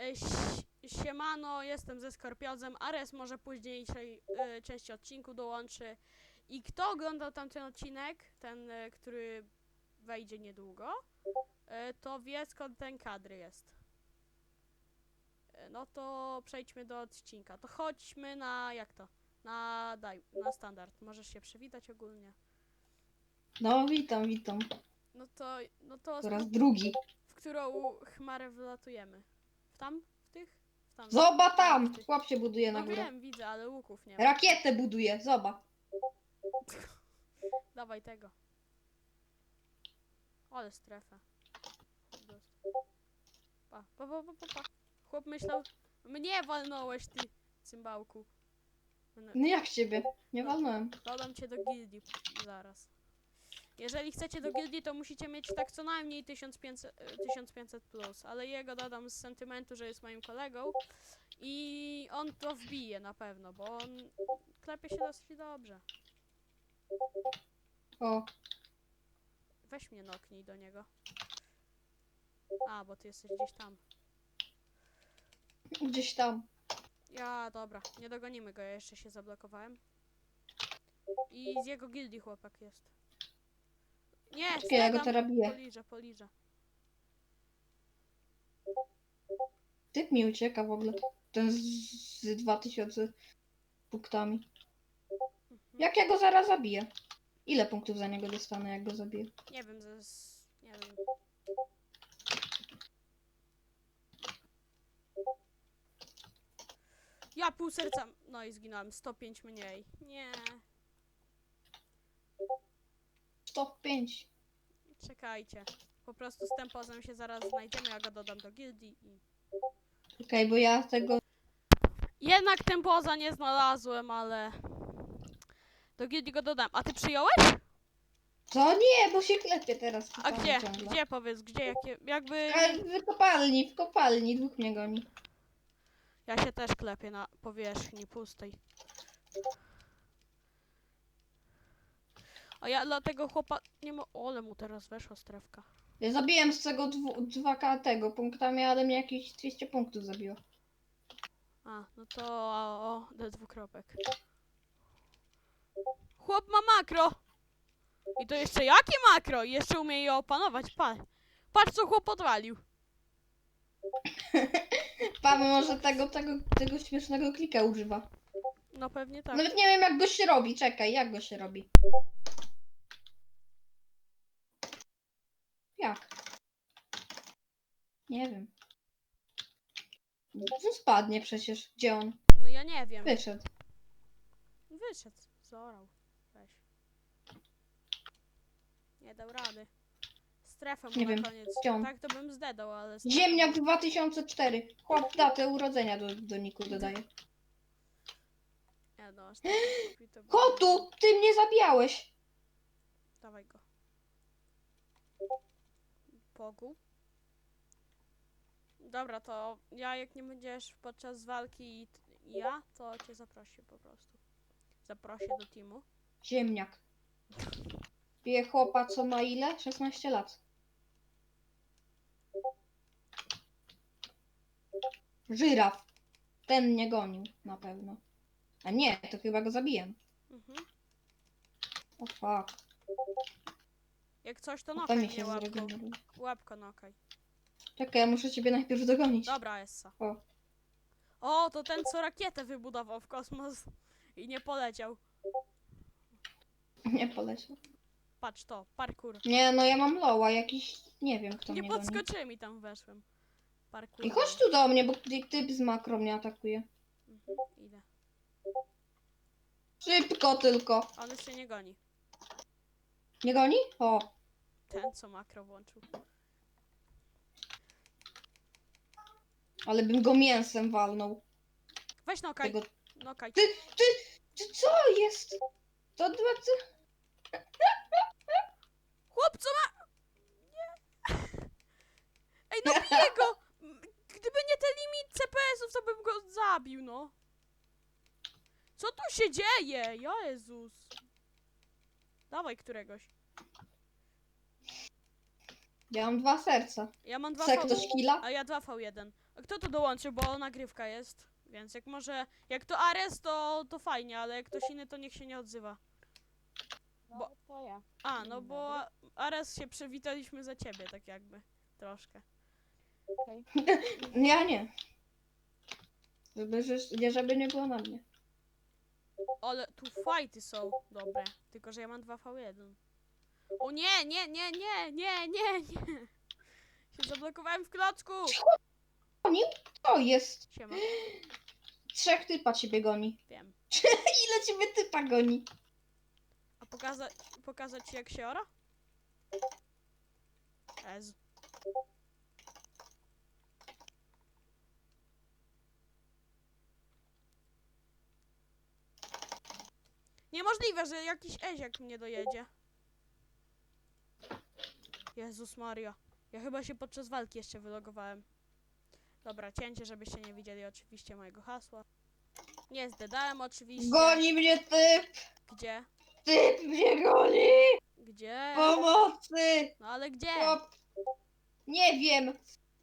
E, Siemano, jestem ze Skorpiozem. Ares może późniejszej e, części odcinku dołączy. I kto oglądał tamten odcinek, ten, e, który wejdzie niedługo, to wie skąd ten kadr jest. No to przejdźmy do odcinka. To chodźmy na, jak to? Na, daj, na standard. Możesz się przywitać ogólnie. No, witam, witam. No to, no to Po raz drugi. w którą chmarę wylatujemy? Tam? W tych? W tam. Zobacz tam! W tych. Chłop się buduje na No górę. wiem, widzę, ale łuków nie ma. Rakietę buduje, zobacz. Dawaj tego. Ale strefę. Pa, pa, pa, pa, pa, pa. Chłop myślał, mnie walnąłeś ty, cymbałku. No, No jak ciebie? Nie walnąłem. Dodam cię do gildii zaraz. Jeżeli chcecie do gildii, to musicie mieć tak co najmniej 1500, e, 1500 plus, ale jego dodam z sentymentu, że jest moim kolegą i on to wbije na pewno, bo on klepie się dosyć dobrze. O, Weź mnie noknij do niego. A, bo ty jesteś gdzieś tam. gdzieś tam. Ja, dobra, nie dogonimy go, ja jeszcze się zablokowałem. I z jego gildii chłopak jest. Nie, Czekaj, ja go zgadam. teraz biję. Poliżę, poliżę. Typ mi ucieka w ogóle. Ten z, z 2000 punktami. Mhm. Jak ja go zaraz zabiję? Ile punktów za niego dostanę, jak go zabiję? Nie wiem, nie wiem. Ja pół serca... No i zginąłem, 105 mniej. Nie, 105. czekajcie. Po prostu z tempozem się zaraz znajdziemy, ja go dodam do gildii i... Okej, bo ja tego... Jednak tempoza nie znalazłem, ale... Do gildii go dodam. A ty przyjąłeś? To nie, bo się klepie teraz. A gdzie? Gdzie powiedz, gdzie? Jakie... Jakby... A w kopalni, w kopalni, dwóch mnie goni. Ja się też klepię na powierzchni pustej. A ja dlatego chłopa... Nie mo... Ole mu teraz weszła strefka. Ja zabiłem z tego dwu, 2K tego punktami, ale mnie jakieś 200 punktów zabiło. A, no to... O, o, do dwukropek. Chłop ma makro! I to jeszcze jakie makro? I jeszcze umie je opanować, pa. Patrz co chłop odwalił. Paweł może tego, tego, tego śmiesznego klika używa. No pewnie tak. Nawet nie wiem jak go się robi, czekaj, jak go się robi. Jak? Nie wiem. No spadnie przecież. Gdzie on? No ja nie wiem. Wyszedł. Wyszedł. Zorał. Weź. Nie dał rady. Strefę mu Nie na wiem, koniec. gdzie on? Tak to bym zdedał, ale... Ziemniak 2004. Chłop datę urodzenia do, do niku dodaje. Nie no, aż tak głupi to był. Kotu! Ty mnie zabijałeś! Dawaj go. Pogu. Dobra, to ja jak nie będziesz podczas walki i ja, to cię zaprosię po prostu. Zaprosię do teamu. Ziemniak. Bije chłopa co ma ile? 16 lat. Żyraf. Ten mnie gonił na pewno. A nie, to chyba go zabiłem. Mhm. O fuck. Jak coś to To nokaj mi się łapko. zregeneruje. Łapko nokaj. Czekaj, ja muszę ciebie najpierw dogonić. Dobra, Essa. O. O, to ten co rakietę wybudował w kosmos i nie poleciał. Nie poleciał. Patrz to, parkour. Nie, no ja mam loła, jakiś... Nie wiem kto Nie mnie goni. podskoczyłem i tam weszłem. Parkour. I chodź tu do mnie, bo ty- typ z makro mnie atakuje. Mhm, idę. Szybko tylko. On jeszcze nie goni. Nie goni? O. Ten co makro włączył. Ale bym go mięsem walnął. Weź nokaj, Tego... nokaj. Ty, ty, ty co jest? To dwa... ty- Chłop, co ma... Nie. Ej, no biję go! Gdyby nie ten limit CPS-ów, to bym go zabił, no. Co tu się dzieje? Jezus. Dawaj któregoś. Ja mam dwa serca. Ja mam dwa Chce V... ktoś killa? A ja 2v1. A kto to dołączy, bo nagrywka jest. Więc jak może. Jak to Ares, to, to fajnie, ale jak ktoś inny, to niech się nie odzywa. No Bo- to ja. A, no bo Ares się przywitaliśmy za ciebie, tak jakby. Troszkę. Ja nie. Żeby, że- nie, żeby nie było na mnie. Ale tu fajty są dobre. Tylko, że ja mam 2v1. O nie, nie, nie, nie, nie, nie, nie. Się zablokowałem w klocku. To jest. Siema, Trzech typa ciebie goni. wiem. Ile ciebie typa goni? A pokazać, pokazać ci jak się ora? Ez. Niemożliwe, że jakiś Eziak mnie dojedzie. Jezus Maria. Ja chyba się podczas walki jeszcze wylogowałem. Dobra, cięcie, żebyście nie widzieli oczywiście mojego hasła. Nie zdedałem oczywiście. Goni mnie typ! Gdzie? Typ mnie goni! Gdzie? Pomocy! No ale gdzie? Chłop. Nie wiem.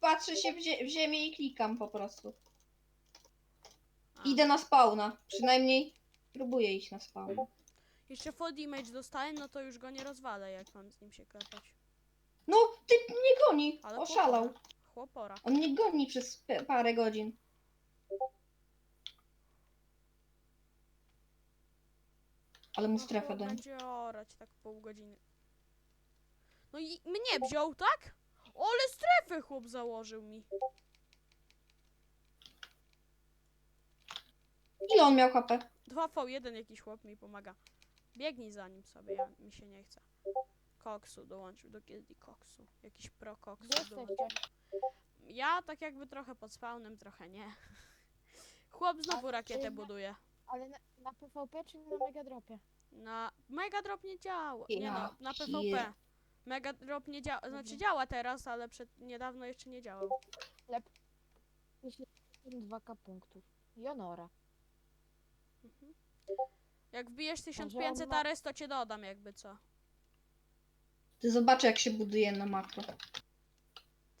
Patrzę się w, zie- w ziemię i klikam po prostu. A. Idę na spawna. Przynajmniej próbuję iść na spawna. Jeszcze full damage dostałem, no to już go nie rozwalę, jak mam z nim się klepać. No, typ mnie goni. Ale Oszalał. chłopora. Chłopora. On mnie goni przez pe- parę godzin. Ale mu No, strefę dam. będzie orać tak pół godziny. No i mnie wziął, tak? Ale strefę chłop założył mi. Ile on miał HP? 2v1 jakiś chłop mi pomaga. Biegnij za nim sobie, ja, mi się nie chce. Koksu dołączył do gildii koksu. Jakiś pro koksu Gdzie dołączył. jesteście? Ja tak jakby trochę pod spawnem, trochę nie. Chłop znowu A rakietę buduje. Ale na, na PvP czy na Mega Dropie? Na Mega Drop nie działa. Nie no, na PvP. Mega Drop nie działa, znaczy działa teraz, ale przed niedawno jeszcze nie działał. Jeśli 2k punktów. Jonora. Mhm. Jak wbijesz Także on 1500 ma- ares, to cię dodam jakby co. Ty zobaczę jak się buduje na makro.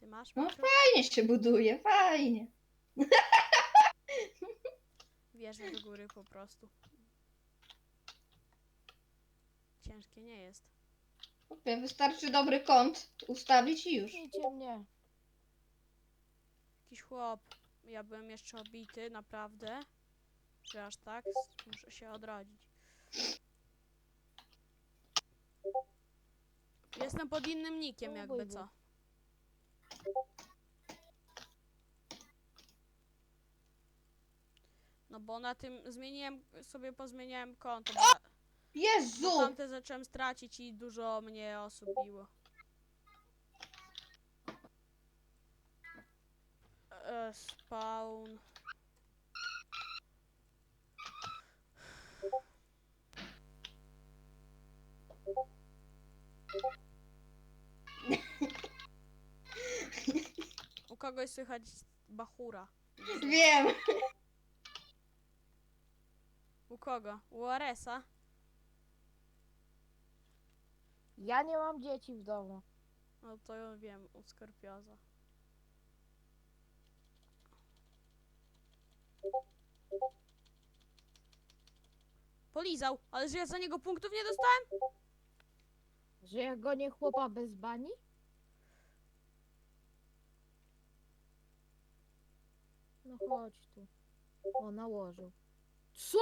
Ty masz? No makro? Fajnie się buduje, fajnie. Wierzę do góry po prostu. Ciężkie nie jest. Wystarczy dobry kąt ustawić i już. Bijcie mnie. Jakiś chłop. Ja byłem jeszcze obity, naprawdę. Że aż tak? Muszę się odrodzić. Jestem pod innym nikiem, jakby co. No bo na tym zmieniłem, sobie pozmieniałem konto, bo, bo Jezu! tamte zacząłem stracić i dużo mnie osób biło. E, spawn. U kogoś słychać bachura. Wiem. U kogo? U Aresa? Ja nie mam dzieci w domu. No to ja wiem, u Skorpioza. Polizał, ale że ja za niego punktów nie dostałem? Że ja gonię chłopa bez bani? No chodź tu. O, nałożył. Co?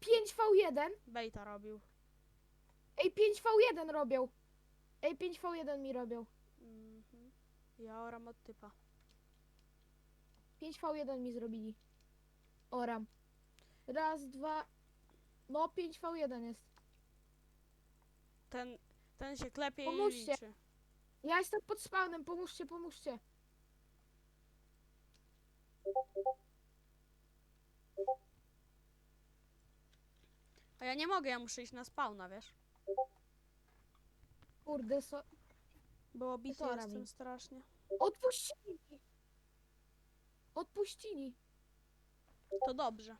5v1? Bejta robił. Ej, 5v1 robią. Ej, 5v1 mi robią. Mhm. Ja oram od typa. 5v1 mi zrobili. Oram. Raz, dwa. No, 5v1 jest. Ten, ten się klepie Pomóżcie. i liczy. Ja jestem pod spawnem, pomóżcie, pomóżcie. A ja nie mogę, ja muszę iść na spawna, wiesz? Kurde, so... Było bity co jestem robi? strasznie. Odpuścili. Odpuścili. To dobrze.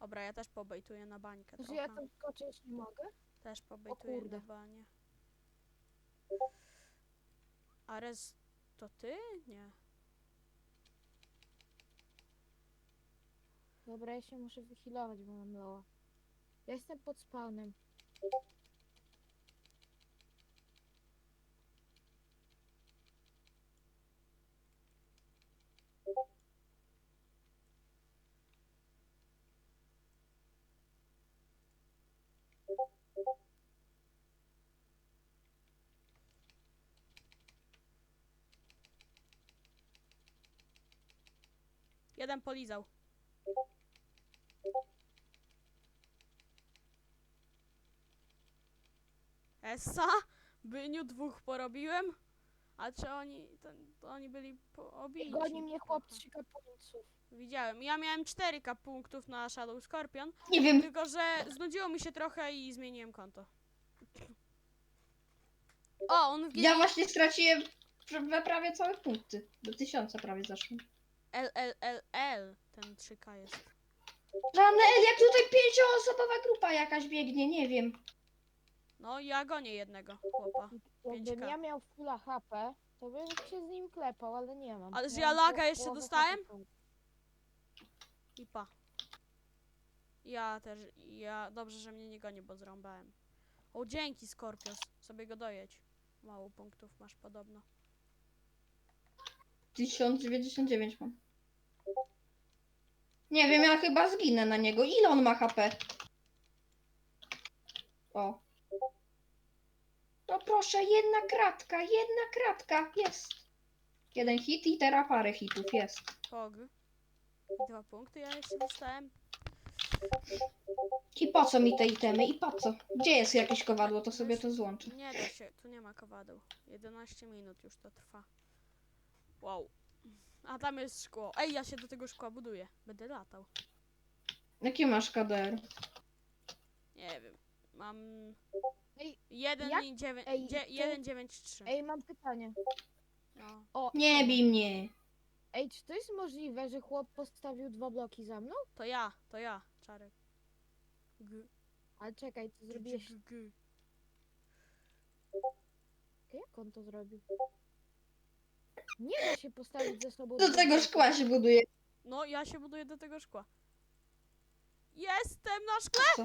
Dobra, ja też pobejtuję na bańkę Że ja trochę. tam skoczyć nie mogę? Też pobejtuję na kurde. banie. Ares, to ty? Nie. Dobra, ja się muszę wychilować, bo mam loa. Ja jestem pod spawnem. Jeden polizał. Essa? Byniu dwóch porobiłem? A czy oni, to, to oni byli po- obici? Goni mnie chłop. 3 kapuńców. Widziałem. Ja miałem 4k punktów na Shadow Scorpion, Nie wiem, tylko że znudziło mi się trochę i zmieniłem konto. O, on w ja właśnie straciłem pra- prawie całe punkty. Do tysiąca prawie zaszłem. L, L, L, L. Ten 3k jest. Ranel, jak tutaj pięcioosobowa grupa jakaś biegnie, nie wiem. No, ja gonię jednego chłopa. Jakbym 5K. ja miał fulla HP, to bym się z nim klepał, ale nie mam. Ale z Jalaga po- jeszcze połowę dostałem? HP. I pa. Ja też, ja, dobrze, że mnie nie goni, bo zrąbałem. O, dzięki Skorpios. Sobie go dojedź. Mało punktów masz podobno. 1099 mam. Nie wiem, ja chyba zginę na niego. Ile on ma HP? O. No proszę, jedna kratka, jedna kratka, jest. Jeden hit i teraz parę hitów, jest. Pog. Dwa punkty ja jeszcze dostałem. I po co mi te itemy? I po co? Gdzie jest jakieś kowadło, to sobie to złączę. Nie da się, tu nie ma kowadeł. 11 minut już to trwa. Wow. A tam jest szkło. Ej, ja się do tego szkła buduję. Będę latał. Jaki masz KDR? Nie wiem. Mam... Ej, 1 jak- i 9, ej, dzie, to- 1, 9, 3. Ej, mam pytanie. No. O, Nie bij mnie. Ej, czy to jest możliwe, że chłop postawił dwa bloki za mną? To ja, to ja, Czarek. G, Ale czekaj, ty g, zrobiłeś... g, g. Jak on to zrobił? Nie da się postawić ze sobą... Do dwóch tego bloków. szkła się buduje. No, ja się buduję do tego szkła. Na szkle! Co?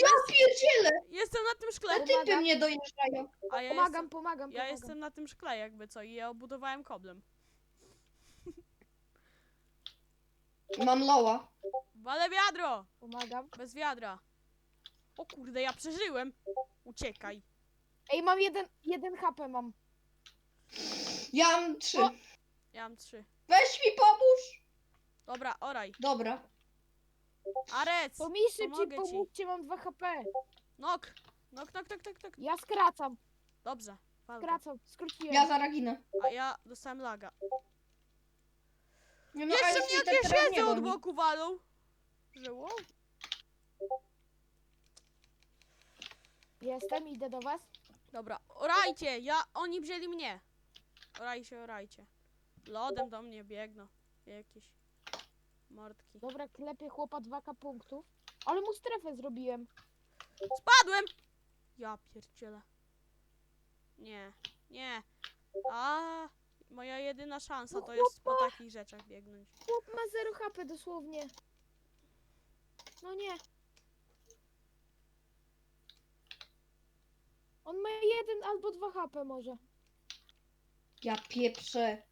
Ja pierdzielę! Jestem na tym szkle! Te typy mnie dojeżdżają. A ja Pomagam, jestem, pomagam, ja pomagam. jestem na tym szkle jakby co i ja obudowałem koblem. Mam loła. Wale wiadro! Pomagam. Bez wiadra. O kurde, ja przeżyłem! Uciekaj. Ej, mam jeden, jeden HP mam. Ja mam trzy. O! Ja mam trzy. Weź mi pomóż! Dobra, oraj. Dobra. Arec! To mi szybciej Pomogę ci. pomóżcie, mam 2 HP. Nok! Nok, nok, nok, nok, nok. Ja skracam, Dobrze. walka. skracam, skróciłem. Ja zaraz ginę. A ja dostałem laga. Nie, no, Jeszcze ale mnie jakieś teraz nie od goni. boku walą. Wow. Jestem, idę do was. Dobra, orajcie! Ja, oni wzięli mnie. Orajcie, orajcie. Lodem do mnie biegną. Jakieś mordki. Dobra, klepię chłopa 2k punktów. Ale mu strefę zrobiłem. Spadłem! Ja pierdzielę. Nie, nie. A, moja jedyna szansa to jest po takich rzeczach biegnąć. Chłop ma 0 HP dosłownie. No nie. On ma jeden albo 2 HP może. Ja pieprzę.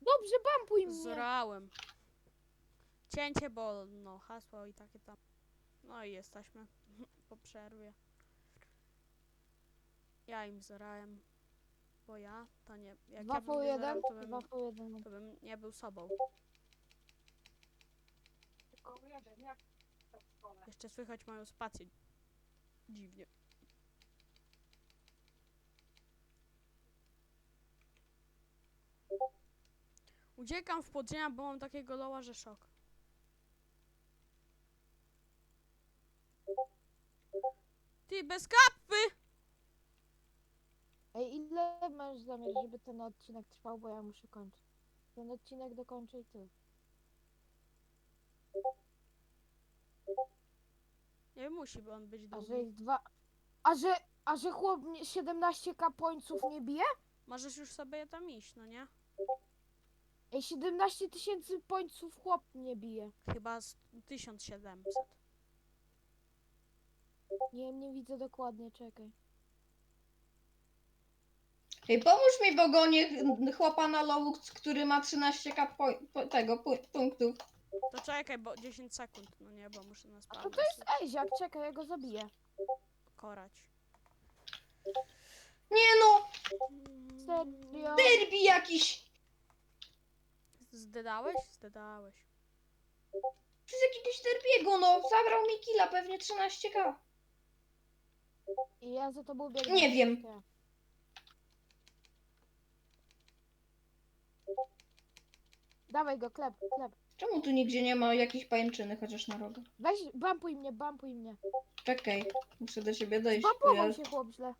Dobrze, bampuj mnie. Zorałem. Cięcie, bo no, hasło i takie tam. No i jesteśmy po przerwie. Ja im zorałem. Bo ja to nie. Jak 2 ja bym nie 1, zorał, to 2 bym, po 1. to bym nie był sobą. Jeszcze słychać moją spację. Dziwnie. Uciekam w podziemia, bo mam takiego loła, że szok. Ty, bez kapy! Ej, ile masz zamiar, żeby ten odcinek trwał, bo ja muszę kończyć. Ten odcinek dokończę i ty. Nie musi by on być A długi. że ich dwa... A że, a że chłop mnie 17k pońców nie bije? Możesz już sobie tam iść, no nie? Ej, 17 tysięcy pońców chłop mnie bije. Chyba z 1700. Nie, nie widzę dokładnie, czekaj. Ej, pomóż mi, bo gonię chłopa na lowu, który ma 13k po, po, tego pu- punktów. To czekaj, bo 10 sekund, no nie, bo muszę na A to jest Ejziak, czekaj, ja go zabiję. korać. Nie no, Serio? derby jakiś. Zdedałeś? Zdedałeś. To jest jakiegoś derbiego, no. Zabrał mi killa, pewnie 13k. I ja za tobą biegnę. Nie wiem. Dawaj go, klep, klep. Czemu tu nigdzie nie ma jakiejś pajęczyny, chociaż na rogach? Weź, bampuj mnie, bampuj mnie. Czekaj, muszę do siebie dojść. Bampował ja... się chłop źle.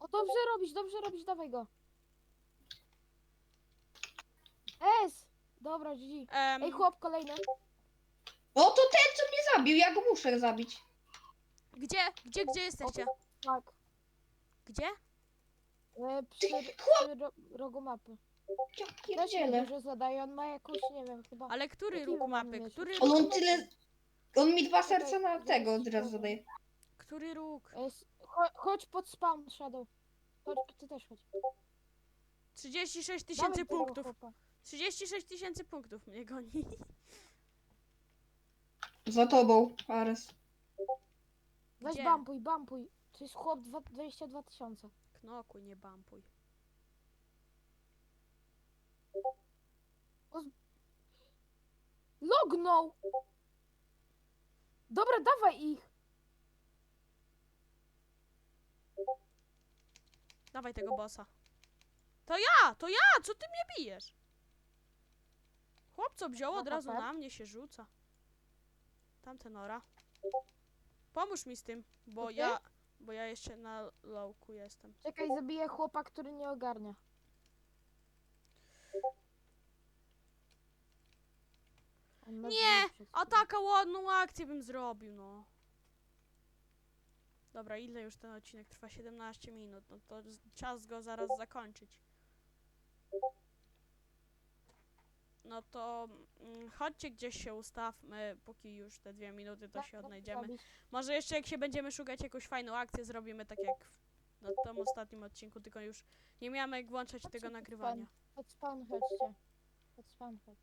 O, dobrze robisz, dobrze robisz, dawaj go. S! Dobra, GG. Em, Ej, chłop, kolejny. O, to ten, co mnie zabił, ja go muszę zabić. Gdzie? Gdzie, gdzie jesteście? Tak. Gdzie? E, przy, Chłop, przy ro, rogu mapy. ja Też nie pierdzielę. dużo zadaje, on ma jakąś, nie wiem, chyba... Ale który Jaki róg mapy? mieć? Który On, róg? on tyle... On mi dwa serca na tego od razu zadaje. Który róg? E, s- cho- chodź pod spawn, Shadow. Chodź, ty też chodź. 36 Dawaj tysięcy tego punktów. chłopa. 36 tysięcy punktów mnie goni. Za tobą, Ares. Weź Gdzie? bampuj, bampuj. To jest chłop dwa- 22 tysiące. Knokuj, nie bampuj. Lognął! Dobra, dawaj ich! Dawaj tego bossa. To ja! To ja! Co ty mnie bijesz? Chłopco wziął od razu na mnie się rzuca. Tamten ora. Pomóż mi z tym, bo ja... Bo ja jeszcze na lowku jestem. Czekaj, zabiję chłopa, który nie ogarnia. On Nie! A taka ładną akcję bym zrobił, no. Dobra, ile już ten odcinek trwa? 17 minut. No to z- czas go zaraz zakończyć. No to mm, chodźcie gdzieś się ustawmy, póki już te dwie minuty to Tak, się tak odnajdziemy. Może jeszcze jak się będziemy szukać jakąś fajną akcję, zrobimy tak jak w na tym ostatnim odcinku, tylko już nie miałem jak włączać tego nagrywania. Pod spawn chodźcie. Pod spawn chodź.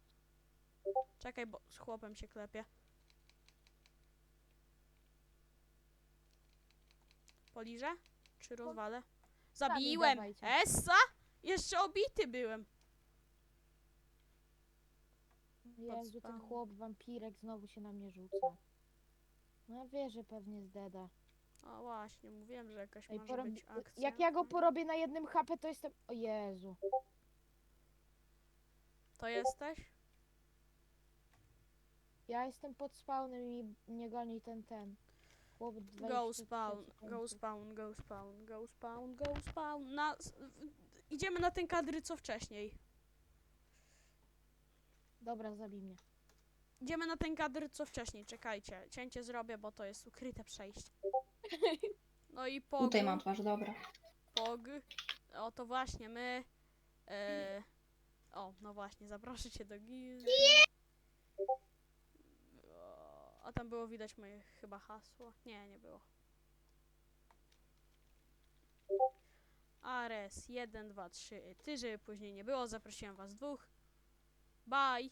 Czekaj, bo z chłopem się klepie. Poliżę? Czy rozwalę? Zabiłem! dawajcie. Essa! Jeszcze obity byłem. Jezu, ten chłop, wampirek znowu się na mnie rzuca. No ja wierzę pewnie z Deda. O właśnie, mówiłem, że jakaś Ej, może porob... być akcja. Jak ja go porobię na jednym HP, to jestem... O Jezu. To jesteś? Ja jestem pod spawnem i mnie goni ten, ten. Chłop 20 Go spawn, go spawn, go spawn, go spawn, go spawn. Na, idziemy na ten kadry co wcześniej. Dobra, zabij mnie. Idziemy na ten kadr co wcześniej, czekajcie. Cięcie zrobię, bo to jest ukryte przejście. No i pog. Tutaj mam twarz, dobra. Pog. O to właśnie my. E, o, no właśnie, zaproszę cię do gizy. O, A tam było widać moje chyba hasło. Nie, nie było. Ares 1, 2, 3. Ty, żeby później nie było, zaprosiłem was dwóch. Bye.